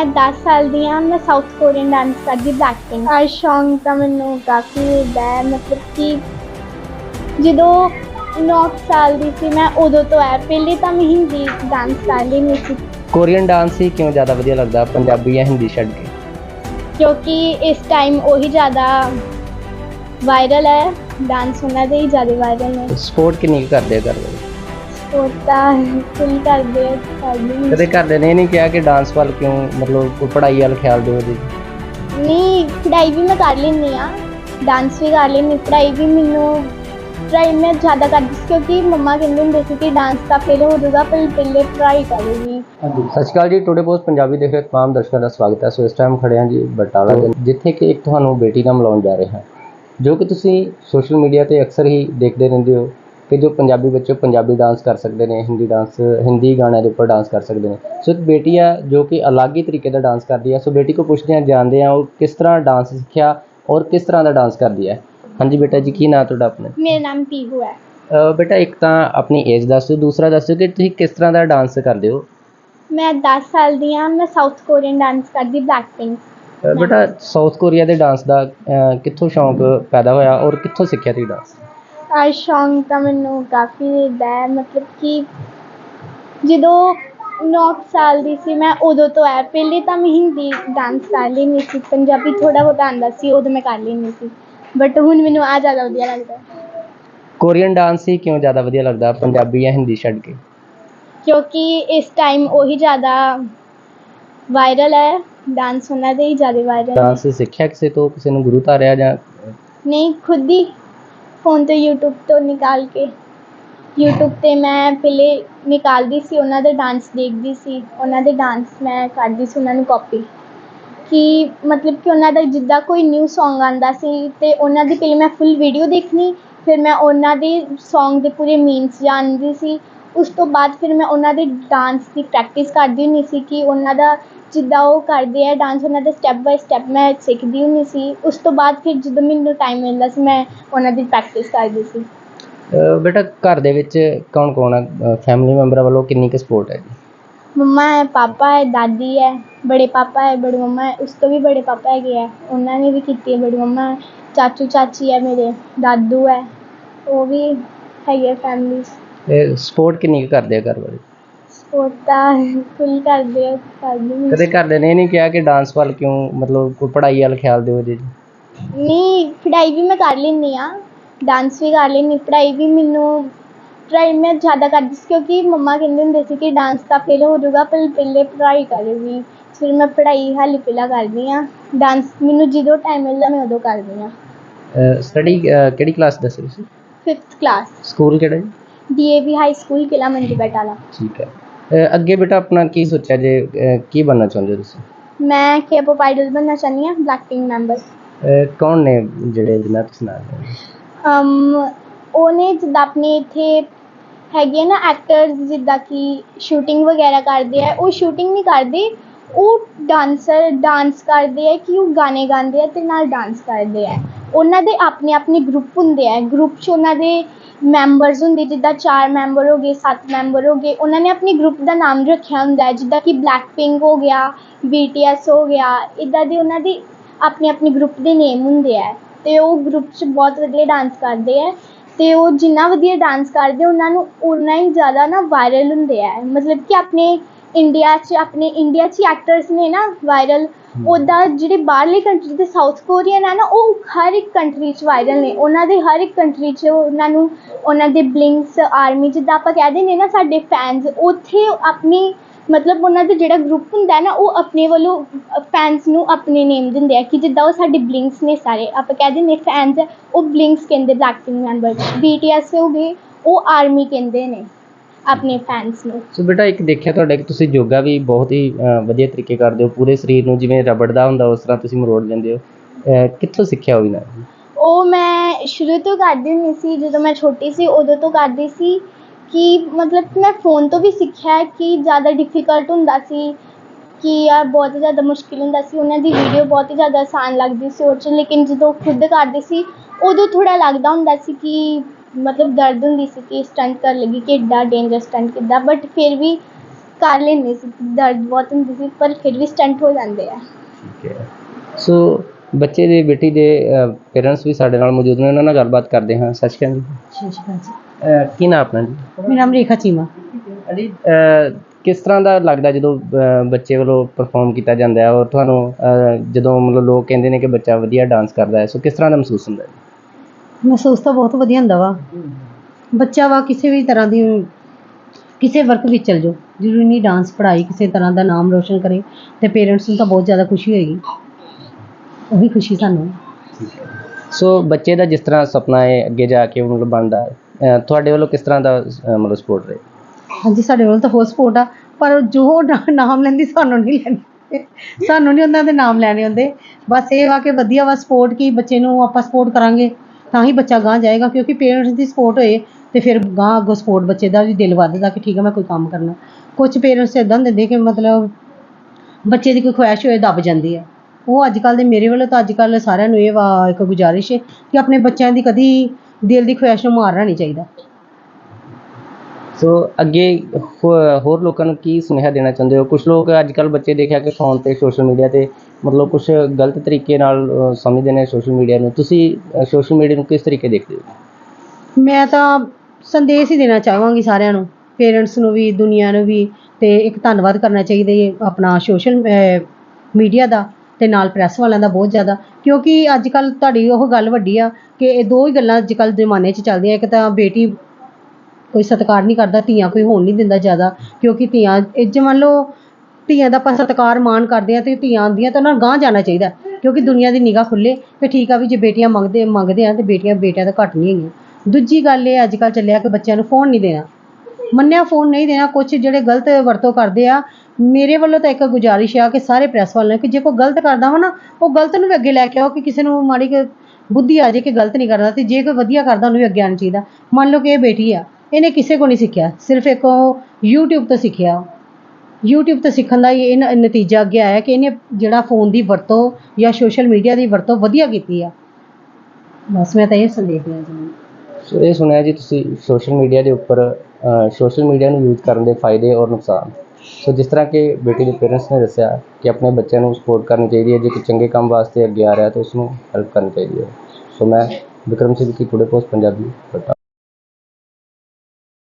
ਮੈਂ 10 ਸਾਲ ਦੀ ਹਾਂ ਮੈਂ ਸਾਊਥ ਕੋਰੀਅਨ ਡਾਂਸ ਕਰਦੀ ਬਲੈਕਪਿੰਕ ਆ ਸ਼ੌਂਕ ਤਾਂ ਮੈਨੂੰ ਕਾਫੀ ਹੁੰਦਾ ਹੈ ਮਤਲਬ ਕਿ ਜਦੋਂ 9 ਸਾਲ ਦੀ ਸੀ ਮੈਂ ਉਦੋਂ ਤੋਂ ਹੈ। ਪਹਿਲੇ ਤਾਂ ਮੈਂ ਹਿੰਦੀ ਡਾਂਸ ਕਰ ਲੈਂਦੀ ਸੀ। ਕੋਰੀਅਨ ਡਾਂਸ ਹੀ ਕਿਉਂ ਜ਼ਿਆਦਾ ਵਧੀਆ ਲੱਗਦਾ ਪੰਜਾਬੀ ਜਾਂ ਹਿੰਦੀ ਛੱਡ ਕੇ? ਕਿਉਂਕਿ ਇਸ ਟਾਈਮ ਉਹੀ ਜ਼ਿਆਦਾ ਵਾਇਰਲ ਹੈ ਡਾਂਸ ਉਹਨਾਂ ਦੇ ਹੀ ਜ਼ਿਆਦਾ ਵਾਇਰਲ ਨੇ। ਸਪੋਰਟ ਕਿੰਨੀ ਕੁ ਕਰਦੇ ਆ ਵਾਲੇ ਉਹ ਤਾਂ ਫੁੱਲ ਕਰਦੇ ਆ, ਨੇ। ਕਦੇ ਘਰ ਦੇ ਨੇ ਇਹ ਨਹੀਂ ਕਿਹਾ ਕਿ ਡਾਂਸ ਵੱਲ ਕਿਉਂ ਮਤਲਬ ਪੜ੍ਹਾਈ ਵੱਲ ਖਿਆਲ ਦਿਓ ਜੀ? ਨਹੀਂ ਪੜ੍ਹਾਈ ਵੀ ਮੈਂ ਕਰ ਲੈਂਦੀ ਆ ਡਾਂਸ ਵੀ ਕਰ ਲੈਂਦੀ ਪੜ੍ਹਾਈ ਵੀ ਮੈਨੂੰ ਪੜ੍ਹਾਈ ਮੈਂ ਜ਼ਿਆਦਾ ਕਰਦੀ ਸੀ ਕਿਉਂਕਿ ਮੰਮਾ ਕਹਿੰਦੇ ਹੁੰਦੇ ਸੀ ਕਿ ਡਾਂਸ ਤਾਂ ਫੇਲ ਹੋ ਜਾਊਗਾ ਪਰ ਪਹਿਲੇ ਪੜ੍ਹਾਈ ਕਰੂਗੀ ਸਤਿ ਸ਼੍ਰੀ ਅਕਾਲ ਜੀ ਟੁਡੇ ਪੋਸਟ ਪੰਜਾਬੀ ਦੇਖ ਰਹੇ ਤਮਾਮ ਦਰਸ਼ਕਾਂ ਦਾ ਸਵਾਗਤ ਹੈ। ਸੋ ਇਸ ਟਾਈਮ ਖੜੇ ਹਾਂ ਜੀ ਬਟਾਲਾ ਦੇ ਜਿੱਥੇ ਕਿ ਇੱਕ ਤੁਹਾਨੂੰ ਬੇਟੀ ਨਾਲ ਮਿਲਾਉਣ ਜਾ ਰਹੇ ਹਾਂ। ਜੋ ਕਿ ਤੁਸੀਂ ਸੋਸ਼ਲ ਮੀਡੀਆ ਤੇ ਅਕਸਰ ਹੀ ਦੇਖਦੇ ਰਹਿੰਦੇ ਹੋ ਕਿ ਜੋ ਪੰਜਾਬੀ ਬੱਚੇ ਪੰਜਾਬੀ ਡਾਂਸ ਕਰ ਸਕਦੇ ਨੇ ਹਿੰਦੀ ਡਾਂਸ ਹਿੰਦੀ ਗਾਣਿਆਂ ਦੇ ਉੱਪਰ ਡਾਂਸ ਕਰ ਸਕਦੇ ਨੇ। ਸੋ ਇੱਕ ਬੇਟੀ ਆ ਜੋ ਕਿ ਅਲੱਗ ਹੀ ਤਰੀਕੇ ਦਾ ਡਾਂਸ ਕਰਦੀ ਹੈ ਸੋ ਬੇਟੀ ਕੋ ਪੁੱਛਦੇ ਹਾਂ ਜਾਣਦੇ ਹਾਂ ਉਹ ਕਿਸ ਤਰ੍ਹਾਂ ਡਾਂਸ ਸਿੱਖਿਆ ਔਰ ਕਿਸ ਤਰ੍ਹਾਂ ਦਾ ਡਾਂਸ ਕਰਦੀ ਹੈ ਹਾਂਜੀ ਬੇਟਾ ਜੀ ਕੀ ਨਾਂ ਤੁਹਾਡਾ ਆਪਣਾ? ਮੇਰਾ ਨਾਮ ਪੀਹੂ ਹੈ ਬੇਟਾ ਇੱਕ ਤਾਂ ਆਪਣੀ ਏਜ ਦੱਸ ਦਿਓ ਦੂਸਰਾ ਦੱਸ ਦਿਓ ਕਿ ਤੁਸੀਂ ਕਿਸ ਤਰ੍ਹਾਂ ਦਾ ਡਾਂਸ ਕਰਦੇ ਹੋ? ਮੈਂ 10 ਸਾਲ ਦੀ ਹਾਂ ਮੈਂ ਸਾਊਥ ਕੋਰੀਅਨ ਡਾਂਸ ਕਰਦੀ ਬਲੈਕਪਿੰਕ ਅਹ ਬੇਟਾ ਸਾਊਥ ਕੋਰੀਆ ਦੇ ਡਾਂਸ ਦਾ ਕਿੱਥੋਂ ਸ਼ੌਂਕ ਪੈਦਾ ਹੋਇਆ ਔਰ ਕਿੱਥੋਂ ਸਿੱਖਿਆ ਤੁਸੀਂ ਡਾਂਸ ਆ ਸ਼ੌਂਕ ਤਾਂ ਮੈਨੂੰ ਕਾਫੀ ਹੈ ਮਤਲਬ ਕਿ ਜਦੋਂ 9 ਸਾਲ ਦੀ ਸੀ ਮੈਂ ਉਦੋਂ ਤੋਂ ਹੈ। ਪਹਿਲੇ ਤਾਂ ਮੈਂ ਹਿੰਦੀ ਡਾਂਸ ਕਰ ਲੈਂਦੀ ਸੀ ਪੰਜਾਬੀ ਥੋੜਾ ਬਹੁਤ ਆਉਂਦਾ ਸੀ ਉਦੋਂ ਮੈਂ ਕਰ ਲੈਂਦੀ ਸੀ। ਬਟ ਹੁਣ ਮੈਨੂੰ ਆ ਜ਼ਿਆਦਾ ਵਧੀਆ ਲੱਗਦਾ ਕੋਰੀਅਨ ਡਾਂਸ ਹੀ ਕਿਉਂ ਜ਼ਿਆਦਾ ਵਧੀਆ ਲੱਗਦਾ ਪੰਜਾਬੀ ਜਾਂ ਹਿੰਦੀ ਛੱਡ ਕੇ? ਕਿਉਂਕਿ ਇਸ ਟਾਈਮ ਉਹੀ ਜ਼ਿਆਦਾ ਵਾਇਰਲ ਹੈ ਡਾਂਸ ਉਹਨਾਂ ਦੇ ਹੀ ਜ਼ਿਆਦਾ ਵਾਇਰਲ ਹੈ। ਡਾਂਸ ਸਿੱਖਿਆ ਕਿਸੇ ਤੋਂ ਕਿਸੇ ਨੂੰ ਗੁਰੂ ਧਾਰਿਆ ਜਾਂ ਨਹੀਂ ਖੁਦ ਹੀ ਫੋਨ ਤੋਂ ਯੂਟਿਊਬ ਤੋਂ ਨਿਕਾਲ ਕੇ। ਯੂਟਿਊਬ ਤੇ ਮੈਂ ਪਹਿਲੇ ਨਿਕਾਲਦੀ ਸੀ, ਉਹਨਾਂ ਦਾ ਡਾਂਸ ਦੇਖਦੀ ਸੀ। ਉਹਨਾਂ ਦੇ ਡਾਂਸ ਮੈਂ ਕਰਦੀ ਸੀ, ਉਹਨਾਂ ਨੂੰ ਕੋਪੀ ਕਿ ਮਤਲਬ ਕਿ ਉਹਨਾਂ ਦਾ ਜਿੱਦਾਂ ਕੋਈ ਨਿਊ ਸੌਂਗ ਆਉਂਦਾ ਸੀ ਅਤੇ ਉਹਨਾਂ ਦੀ ਪਹਿਲੇ ਮੈਂ ਫੁੱਲ ਵੀਡੀਓ ਦੇਖਣੀ, ਫਿਰ ਮੈਂ ਉਹਨਾਂ ਦੇ ਸੌਂਗ ਦੇ ਪੂਰੇ ਮੀਨਸ ਜਾਣਦੀ ਸੀ। ਉਸ ਤੋਂ ਬਾਅਦ ਫਿਰ ਮੈਂ ਉਹਨਾਂ ਦੇ ਡਾਂਸ ਦੀ ਪ੍ਰੈਕਟਿਸ ਕਰਦੀ ਹੁੰਦੀ ਸੀ ਕਿ ਉਹਨਾਂ ਦਾ ਜਿੱਦਾਂ ਉਹ ਕਰਦੇ ਆ ਡਾਂਸ ਉਹਨਾਂ ਦਾ ਸਟੈਪ ਬਾਏ ਸਟੈਪ ਮੈਂ ਸਿੱਖਦੀ ਹੁੰਦੀ ਸੀ। ਉਸ ਤੋਂ ਬਾਅਦ ਫਿਰ ਜਦੋਂ ਮੈਨੂੰ ਟਾਈਮ ਮਿਲਦਾ ਸੀ ਮੈਂ ਉਹਨਾਂ ਦੀ ਪ੍ਰੈਕਟਿਸ ਕਰਦੀ ਸੀ। ਬੇਟਾ ਘਰ ਦੇ ਵਿੱਚ ਕੌਣ ਕੌਣ ਆ ਫੈਮਿਲੀ ਮੈਂਬਰਾਂ ਵੱਲੋਂ ਕਿੰਨੀ ਕੁ ਸਪੋਰਟ ਹੈ ਜੀ? ਮੰਮਾ ਹੈ ਪਾਪਾ ਹੈ ਦਾਦੀ ਹੈ ਬੜੇ ਪਾਪਾ ਹੈ ਬੜੀ ਮੰਮਾ ਹੈ ਉਸ ਤੋਂ ਵੀ ਬੜੇ ਪਾਪਾ ਹੈਗੇ ਆ। ਉਹਨਾਂ ਨੇ ਵੀ ਕੀਤੀ ਹੈ ਬੜੀ ਮੰਮਾ ਹੈ। ਚਾਚੂ ਚਾਚੀ ਹੈ ਮੇਰੇ ਦਾਦੂ ਹੈ। ਉਹ ਵੀ ਹੈਗੇ ਫੈਮਿਲੀ ਸਪੋਰਟ ਕਿੰਨੀ ਕੁ ਕਰਦੇ ਆ ਘਰ ਵਾਲੇ? ਸਪੋਰਟ ਤਾਂ ਫੁੱਲ ਕਰਦੇ ਆ ਕਰਦੀ ਹੁੰਦੀ ਕਦੇ ਘਰ ਦੇ ਨੇ ਇਹ ਨਹੀਂ ਕਿਹਾ ਕਿ ਡਾਂਸ ਵੱਲ ਕਿਉਂ ਮਤਲਬ ਕੋਈ ਪੜ੍ਹਾਈ ਵੱਲ ਖਿਆਲ ਦਿਓ ਜੀ? ਨਹੀਂ ਪੜ੍ਹਾਈ ਵੀ ਮੈਂ ਕਰ ਲੈਂਦੀ ਆ ਡਾਂਸ ਵੀ ਕਰ ਲੈਂਦੀ ਪੜ੍ਹਾਈ ਵੀ ਮੈਨੂੰ ਪੜ੍ਹਾਈ ਮੈਂ ਜ਼ਿਆਦਾ ਕਰਦੀ ਸੀ ਕਿਉਂਕਿ ਮੰਮਾ ਕਹਿੰਦੇ ਹੁੰਦੇ ਸੀ ਕਿ ਡਾਂਸ ਤਾਂ ਫੇਲ ਹੋ ਜਾਊਗਾ ਪਰ ਪਹਿਲੇ ਪੜ੍ਹਾਈ ਕਰੇਗੀ ਫਿਰ ਮੈਂ ਪੜ੍ਹਾਈ ਹਾਲੇ ਪਹਿਲਾਂ ਕਰਦੀ ਆ। ਡਾਂਸ ਮੈਨੂੰ ਜਦੋਂ ਟਾਈਮ ਮਿਲਦਾ ਮੈਂ ਉਦੋਂ ਕਰਦੀ ਆ। ਸਟੱਡੀ ਕਿਹੜੀ ਕਲਾਸ ਦੱਸੋ ਤੁਸੀਂ? 5th ਕਲਾਸ ਸਕੂਲ ਕਿਹੜਾ ਜੀ? ਡੀਏਵੀ ਹਾਈ ਸਕੂਲ ਕਿਲਾ ਮੰਡੀ ਬਟਾਲਾ ਠੀਕ ਹੈ। ਅੱਗੇ ਬੇਟਾ ਆਪਣਾ ਕੀ ਸੋਚਿਆ ਜੇ ਕੀ ਬਣਨਾ ਚਾਹੁੰਦੇ ਹੋ ਤੁਸੀਂ? ਮੈਂ ਕੇ-ਪੌਪ ਆਈਡਲ ਬਣਨਾ ਚਾਹੁੰਦੀ ਹਾਂ ਬਲੈਕਪਿੰਕ ਮੈਂਬਰ ਅਹ ਕੌਣ ਨੇ ਜਿਹੜੇ ਜਿਨ੍ਹਾਂ ਤੁਸੀਂ ਨਾਲ ਅਮ ਉਹਨੇ ਜਿੱਦਾਂ ਆਪਣੇ ਇੱਥੇ ਹੈਗੇ ਆ ਨਾ ਐਕਟਰਸ ਜਿੱਦਾਂ ਕਿ ਸ਼ੂਟਿੰਗ ਵਗੈਰਾ ਕਰਦੇ ਆ। ਉਹ ਸ਼ੂਟਿੰਗ ਨਹੀਂ ਕਰਦੇ ਉਹ ਡਾਂਸਰ ਡਾਂਸ ਕਰਦੇ ਆ ਕਿ ਉਹ ਗਾਣੇ ਗਾਉਂਦੇ ਆ ਤੇ ਨਾਲ ਡਾਂਸ ਕਰਦੇ ਆ। ਉਹਨਾਂ ਦੇ ਆਪਣੇ ਆਪਣੇ ਗਰੁੱਪ ਹੁੰਦੇ ਆ। ਗਰੁੱਪ 'ਚ ਉਹਨਾਂ ਦੇ ਮੈਂਬਰਸ ਹੁੰਦੇ, ਜਿੱਦਾਂ ਚਾਰ ਮੈਂਬਰ ਹੋ ਗਏ, ਸੱਤ ਮੈਂਬਰ ਹੋ ਗਏ, ਉਹਨਾਂ ਨੇ ਆਪਣੇ ਗਰੁੱਪ ਦਾ ਨਾਮ ਰੱਖਿਆ ਹੁੰਦਾ ਜਿੱਦਾਂ ਕਿ ਬਲੈਕ ਪਿੰਕ ਹੋ ਗਿਆ ਬੀ ਟੀ BTS ਹੋ ਗਿਆ, ਇੱਦਾਂ ਦੇ ਉਹਨਾਂ ਦੀ ਆਪਣੇ ਆਪਣੇ ਗਰੁੱਪ ਦੇ ਨੇਮ ਹੁੰਦੇ ਹੈ ਅਤੇ ਉਹ ਗਰੁੱਪ 'ਚ ਬਹੁਤ ਵਧੀਆ ਡਾਂਸ ਕਰਦੇ ਹੈ ਅਤੇ ਉਹ ਜਿੰਨਾ ਵਧੀਆ ਡਾਂਸ ਕਰਦੇ, ਉਹਨਾਂ ਨੂੰ ਉਨਾ ਹੀ ਜ਼ਿਆਦਾ ਨਾ ਵਾਇਰਲ ਹੁੰਦੇ ਹੈ ਮਤਲਬ ਕਿ ਆਪਣੇ ਇੰਡੀਆ 'ਚ, ਆਪਣੇ ਇੰਡੀਆ 'ਚ ਐਕਟਰਸ ਨੇ ਨਾ ਵਾਇਰਲ ਉੱਦਾਂ ਜਿਹੜੇ ਬਾਹਰਲੇ ਕੰਟਰੀ ਦੇ ਸਾਊਥ ਕੋਰੀਅਨ ਆ ਨਾ, ਉਹ ਹਰ ਇੱਕ ਕੰਟਰੀ 'ਚ ਵਾਇਰਲ ਨੇ। ਉਹਨਾਂ ਦੇ ਹਰ ਇੱਕ ਕੰਟਰੀ 'ਚ ਉਹਨਾਂ ਨੂੰ, ਉਹਨਾਂ ਦੇ ਬਲਿੰਗਸ ਆਰਮੀ ਜਿੱਦਾਂ ਆਪਾਂ ਕਹਿ ਦਿੰਦੇ ਨਾ ਸਾਡੇ ਫੈਨਸ ਉੱਥੇ ਆਪਣੀ ਮਤਲਬ ਉਹਨਾਂ ਦਾ ਜਿਹੜਾ ਗਰੁੱਪ ਹੁੰਦਾ ਨਾ, ਉਹ ਆਪਣੇ ਵੱਲੋਂ ਫੈਨਸ ਨੂੰ ਆਪਣੇ ਨੇਮ ਦਿੰਦੇ ਆ ਕਿ ਜਿੱਦਾਂ ਉਹ ਸਾਡੇ ਬਲਿੰਗਸ ਨੇ ਸਾਰੇ। ਆਪਾਂ ਕਹਿ ਦਿੰਦੇ ਫੈਨਸ ਉਹ ਬਲਿੰਗਸ ਕਹਿੰਦੇ ਬਲੈਕਪਿੰਕ ਮੈਂਬਰ BTS ਹੋ ਗਏ, ਉਹ ਆਰਮੀ ਕਹਿੰਦੇ ਨੇ। ਆਪਣੇ ਫੈਨਸ ਨੂੰ। ਸੋ ਬੇਟਾ ਇੱਕ ਦੇਖਿਆ ਤੁਹਾਡਾ ਕਿ ਤੁਸੀਂ ਯੋਗਾ ਵੀ ਬਹੁਤ ਹੀ ਅਹ, ਵਧੀਆ ਤਰੀਕੇ ਕਰਦੇ ਹੋ। ਪੂਰੇ ਸਰੀਰ ਨੂੰ ਜਿਵੇਂ ਰਬੜ ਦਾ ਹੁੰਦਾ ਉਸ ਤਰ੍ਹਾਂ ਤੁਸੀਂ ਮਰੋੜ ਲੈਂਦੇ ਹੋ। ਅਹ, ਕਿੱਥੋਂ ਸਿੱਖਿਆ ਹੋਈ ਨਾ ਉਹ ਮੈਂ ਸ਼ੁਰੂ ਤੋਂ ਕਰਦੀ ਹੁੰਦੀ ਸੀ ਜਦੋਂ ਮੈਂ ਛੋਟੀ ਸੀ ਉਦੋਂ ਤੋਂ ਕਰਦੀ ਸੀ ਕਿ ਮਤਲਬ ਕਿ ਮੈਂ ਫੋਨ ਤੋਂ ਵੀ ਸਿੱਖਿਆ ਹੈ ਕਿ ਜ਼ਿਆਦਾ ਡਿਫਿਕਲਟ ਹੁੰਦਾ ਸੀ ਕਿ ਯਾਰ ਬਹੁਤ ਜ਼ਿਆਦਾ ਮੁਸ਼ਕਿਲ ਹੁੰਦਾ ਸੀ। ਉਹਨਾਂ ਦੀ ਵੀਡੀਓ ਬਹੁਤ ਹੀ ਜ਼ਿਆਦਾ ਆਸਾਨ ਲੱਗਦੀ ਸੀ ਉਹ 'ਚ ਲੇਕਿਨ ਜਦੋਂ ਖੁਦ ਕਰਦੀ ਸੀ ਉਦੋਂ ਥੋੜ੍ਹਾ ਲੱਗਦਾ ਹੁੰਦਾ ਸੀ ਕਿ ਮਤਲਬ ਦਰਦ ਹੁੰਦੀ ਸੀ ਕਿ ਸਟੰਟ ਕਰਨ ਲੱਗੀ ਕਿ ਇੱਡਾ ਡੇਂਜਰ ਸਟੰਟ ਕਿੱਦਾਂ ਬਟ ਫਿਰ ਵੀ ਕਰ ਲੈਂਦੇ ਸੀ ਦਰਦ ਬਹੁਤ ਹੁੰਦੀ ਸੀ ਪਰ ਫਿਰ ਵੀ ਸਟੰਟ ਹੋ ਜਾਂਦੇ ਆ। ਠੀਕ ਹੈ। ਸੋ ਬੱਚੇ ਦੇ ਬੇਟੀ ਦੇ ਪੇਰੈਂਟਸ ਵੀ ਸਾਡੇ ਨਾਲ ਮੌਜੂਦ ਨੇ ਉਹਨਾਂ ਨਾਲ ਗੱਲਬਾਤ ਕਰਦੇ ਹਾਂ। ਸਤਿ ਸ਼੍ਰੀ ਅਕਾਲ ਜੀ। ਸਤਿ ਸ਼੍ਰੀ ਅਕਾਲ ਜੀ ਕੀ ਨਾਮ ਆਪਣਾ ਜੀ? ਮੇਰਾ ਨਾਮ ਰੇਖਾ ਚੀਮਾ। ਅਹ ਕਿਸ ਤਰ੍ਹਾਂ ਦਾ ਲੱਗਦਾ ਜਦੋਂ ਬੱਚੇ ਵੱਲੋਂ ਪਰਫਾਰਮ ਕੀਤਾ ਜਾਂਦਾ ਹੈ? ਔਰ ਤੁਹਾਨੂੰ ਜਦੋਂ ਮਤਲਬ ਲੋਕ ਕਹਿੰਦੇ ਨੇ ਕਿ ਬੱਚਾ ਵਧੀਆ ਡਾਂਸ ਕਰਦਾ ਹੈ ਸੋ ਕਿਸ ਤਰ੍ਹਾਂ ਦਾ ਮਹਿਸੂਸ ਹੁੰਦਾ ਹੈ? ਮਹਿਸੂਸ ਤਾਂ ਬਹੁਤ ਵਧੀਆ ਹੁੰਦਾ ਵਾ। ਬੱਚਾ ਵਾ ਕਿਸੇ ਵੀ ਤਰ੍ਹਾਂ ਦੀ ਕਿਸੇ ਵਰਕ ਵਿੱਚ ਚਲ ਜਾਓ। ਜ਼ਰੂਰੀ ਨਹੀਂ ਡਾਂਸ ਪੜ੍ਹਾਈ ਕਿਸੇ ਤਰ੍ਹਾਂ ਦਾ ਨਾਮ ਰੋਸ਼ਨ ਕਰੇ ਤੇ ਪੇਰੈਂਟਸ ਨੂੰ ਤਾਂ ਬਹੁਤ ਜ਼ਿਆਦਾ ਖੁਸ਼ੀ ਹੋਏਗੀ। ਉਹੀ ਖੁਸ਼ੀ ਸਾਨੂੰ। ਸੋ ਬੱਚੇ ਦਾ ਜਿਸ ਤਰ੍ਹਾਂ ਸੁਪਨਾ ਹੈ ਅੱਗੇ ਜਾ ਕੇ ਮਤਲਬ ਬਣਦਾ ਅਹ ਤੁਹਾਡੇ ਵੱਲੋਂ ਕਿਸ ਤਰ੍ਹਾਂ ਦਾ ਅਹ ਮਤਲਬ ਸਪੋਰਟ ਰਹੇ? ਹਾਂਜੀ ਸਾਡੇ ਵੱਲ ਤਾਂ ਹੋਰ ਸਪੋਰਟ ਆ ਪਰ ਜੋ ਨਾ- ਨਾਮ ਲੈਂਦੀ ਸਾਨੂੰ ਨਹੀਂ ਲੈਂਦੇ। ਸਾਨੂੰ ਨਹੀਂ ਉਹਨਾਂ ਦੇ ਨਾਮ ਲੈਣੇ ਹੁੰਦੇ। ਬਸ ਇਹ ਵਾ ਕਿ ਵਧੀਆ ਵਾ ਸਪੋਰਟ ਕੀ ਬੱਚੇ ਨੂੰ ਆਪਾਂ ਸਪੋਰਟ ਕਰਾਂਗੇ। ਤਾਂ ਹੀ ਬੱਚਾ ਗਾਂਹ ਜਾਏਗਾ, ਕਿਉਂਕਿ ਪੇਰੈਂਟਸ ਦੀ ਸਪੋਰਟ ਹੋਏ ਤੇ ਫਿਰ ਗਾਂਹ ਅੱਗੋਂ ਸਪੋਰਟ ਬੱਚੇ ਦਾ ਵੀ ਦਿਲ ਵੱਧਦਾ ਕਿ ਠੀਕ ਹੈ ਮੈਂ ਕੋਈ ਕੰਮ ਕਰਨਾ। ਕੁਝ ਪੇਰੈਂਟਸ ਇਦਾਂ ਦਿੰਦੇ ਕਿ ਮਤਲਬ ਬੱਚੇ ਦੀ ਕੋਈ ਖੁਆਇਸ਼ ਹੋਏ ਦੱਬ ਜਾਂਦੀ ਹੈ ਉਹ ਅੱਜ ਕੱਲ ਦੇ ਮੇਰੇ ਵੱਲੋਂ ਤਾਂ ਅੱਜ ਕੱਲ ਸਾਰਿਆਂ ਨੂੰ ਇਹ ਵਾ ਇੱਕ ਗੁਜ਼ਾਰਿਸ਼ ਹੈ ਕਿ ਆਪਣੇ ਬੱਚਿਆਂ ਦੀ ਕਦੀ ਦਿਲ ਦੀ ਖੁਆਇਸ਼ ਨੂੰ ਮਾਰਨਾ ਨਹੀਂ ਚਾਹੀਦਾ। ਸੋ ਅੱਗੇ ਹੋਰ ਲੋਕਾਂ ਨੂੰ ਕੀ ਸੁਨੇਹਾ ਦੇਣਾ ਚਾਹੁੰਦੇ ਹੋ? ਕੁਝ ਲੋਕ ਅੱਜ ਕੱਲ ਬੱਚੇ ਦੇਖਿਆ ਕਿ ਫੋਨ ਤੇ ਸੋਸ਼ਲ ਮੀਡੀਆ ਤੇ ਮਤਲਬ ਕੁਝ ਗਲਤ ਤਰੀਕੇ ਨਾਲ ਸਮਝਦੇ ਨੇ ਸੋਸ਼ਲ ਮੀਡੀਆ ਨੂੰ। ਤੁਸੀਂ ਸੋਸ਼ਲ ਮੀਡੀਆ ਨੂੰ ਕਿਸ ਤਰੀਕੇ ਦੇਖਦੇ ਹੋ? ਮੈਂ ਤਾਂ ਸੰਦੇਸ਼ ਹੀ ਦੇਣਾ ਚਾਹਾਂਗੀ ਸਾਰਿਆਂ ਨੂੰ ਪੇਰੈਂਟਸ ਨੂੰ ਵੀ, ਦੁਨੀਆ ਨੂੰ ਵੀ, ਤੇ ਇੱਕ ਧੰਨਵਾਦ ਕਰਨਾ ਚਾਹੀਦਾ ਹੈ ਆਪਣਾ ਸੋਸ਼ਲ ਮੀਡੀਆ ਦਾ, ਤੇ ਨਾਲ ਪ੍ਰੈਸ ਵਾਲਿਆਂ ਦਾ ਬਹੁਤ ਜ਼ਿਆਦਾ। ਕਿਉਂਕਿ ਅੱਜ ਕੱਲ ਤੁਹਾਡੀ ਉਹ ਗੱਲ ਵੱਡੀ ਆ ਕਿ ਇਹ ਦੋ ਹੀ ਗੱਲਾਂ ਅੱਜ ਕੱਲ ਜ਼ਮਾਨੇ 'ਚ ਚੱਲਦੀਆਂ, ਇੱਕ ਤਾਂ ਬੇਟੀ ਕੋਈ ਸਤਿਕਾਰ ਨਹੀਂ ਕਰਦਾ, ਧੀਆਂ ਕੋਈ ਹੋਣ ਨਹੀਂ ਦਿੰਦਾ ਜ਼ਿਆਦਾ, ਕਿਉਂਕਿ ਧੀਆਂ, ਇਹ 'ਚ ਮੰਨ ਲਓ ਧੀਆਂ ਦਾ ਆਪਾਂ ਸਤਿਕਾਰ ਮਾਣ ਕਰਦੇ ਆ ਤੇ ਧੀਆਂ ਆਉਂਦੀਆਂ ਤਾਂ ਉਹਨਾਂ ਨੂੰ ਗਾਂਹ ਜਾਣਾ ਚਾਹੀਦਾ ਕਿਉਂਕਿ ਦੁਨੀਆ ਦੀ ਨਿਗਾਹ ਖੁੱਲੇ ਕਿ ਠੀਕ ਆ ਵੀ ਜੇ ਬੇਟੀਆਂ ਮੰਗਦੇ ਮੰਗਦੇ ਆ ਤੇ ਬੇਟੀਆਂ, ਬੇਟਿਆਂ ਤੋਂ ਘੱਟ ਨਹੀਂ ਹੈਗੀਆਂ। ਦੂਜੀ ਗੱਲ ਇਹ ਅੱਜ ਕੱਲ ਚੱਲਿਆ ਕਿ ਬੱਚਿਆਂ ਨੂੰ ਫੋਨ ਨਹੀਂ ਦੇਣਾ। ਮੰਨਿਆ ਫੋਨ ਨਹੀਂ ਦੇਣਾ ਕੁਝ ਜਿਹੜੇ ਗਲਤ ਵਰਤੋਂ ਕਰਦੇ ਆ, ਮੇਰੇ ਵੱਲੋਂ ਤਾਂ ਇੱਕ ਗੁਜ਼ਾਰਿਸ਼ ਆ ਕਿ ਸਾਰੇ ਪ੍ਰੈਸ ਵਾਲਿਆਂ ਕਿ ਜੇ ਕੋਈ ਗਲਤ ਕਰਦਾ ਵਾ ਨਾ, ਉਹ ਗਲਤ ਨੂੰ ਵੀ ਅੱਗੇ ਲੈ ਕੇ ਆਓ ਕਿ ਕਿਸੇ ਨੂੰ ਮਾੜੀ ਕੁ ਬੁੱਧੀ ਆ ਜੇ ਕਿ ਗਲਤ ਨਹੀਂ ਕਰਦਾ ਤੇ ਜੇ ਕੋਈ ਵਧੀਆ ਕਰਦਾ ਉਹਨੂੰ ਵੀ ਅੱਗੇ ਆਉਣਾ ਚਾਹੀਦਾ। ਮੰਨ ਲਓ ਕਿ ਇਹ ਬੇਟੀ ਆ ਇਹਨੇ ਕਿਸੇ ਕੋਲ ਨਹੀਂ ਸਿੱਖਿਆ। ਸਿਰਫ ਇੱਕ ਉਹ YouTube ਤੋਂ ਸਿੱਖਿਆ। YouTube ਤੋਂ ਸਿੱਖਣ ਦਾ ਹੀ ਇਹ ਨ- ਨਤੀਜਾ ਅੱਗੇ ਆਇਆ ਕਿ ਇਹਨੇ ਜਿਹੜਾ ਫੋਨ ਦੀ ਵਰਤੋਂ ਜਾਂ ਸੋਸ਼ਲ ਮੀਡੀਆ ਦੀ ਵਰਤੋਂ ਵਧੀਆ ਕੀਤੀ ਆ। ਬਸ ਮੈਂ ਤਾਂ ਇਹ ਸੰਦੇਸ਼ ਦੇਣਾ ਚਾਹੁੰਦੀ। ਹਾਂ ਸੋ ਇਹ ਸੁਣਿਆ ਜੀ ਤੁਸੀਂ ਸੋਸ਼ਲ ਮੀਡੀਆ ਦੇ ਉੱਪਰ ਸੋਸ਼ਲ ਮੀਡੀਆ ਨੂੰ ਯੂਜ਼ ਕਰਨ ਦੇ ਫਾਇਦੇ ਔਰ ਨੁਕਸਾਨ। ਸੋ ਜਿਸ ਤਰ੍ਹਾਂ ਕਿ ਬੇਟੀ ਦੇ ਪੇਰੈਂਟਸ ਨੇ ਦੱਸਿਆ ਕਿ ਆਪਣੇ ਬੱਚਿਆਂ ਨੂੰ ਸਪੋਰਟ ਕਰਨੀ ਚਾਹੀਦੀ ਹੈ, ਜੇ ਕੋਈ ਚੰਗੇ ਕੰਮ ਵਾਸਤੇ ਅੱਗੇ ਆ ਰਿਹਾ ਤਾਂ ਉਸ ਨੂੰ ਹੈਲਪ ਕਰਨੀ ਚਾਹੀਦੀ ਹੈ। ਸੋ ਮੈਂ ਵਿਕਰਮ ਸਿੰਘ ਕੀ ਟੁਡੇ ਪੋਸਟ ਪੰਜਾਬੀ ਬਟਾ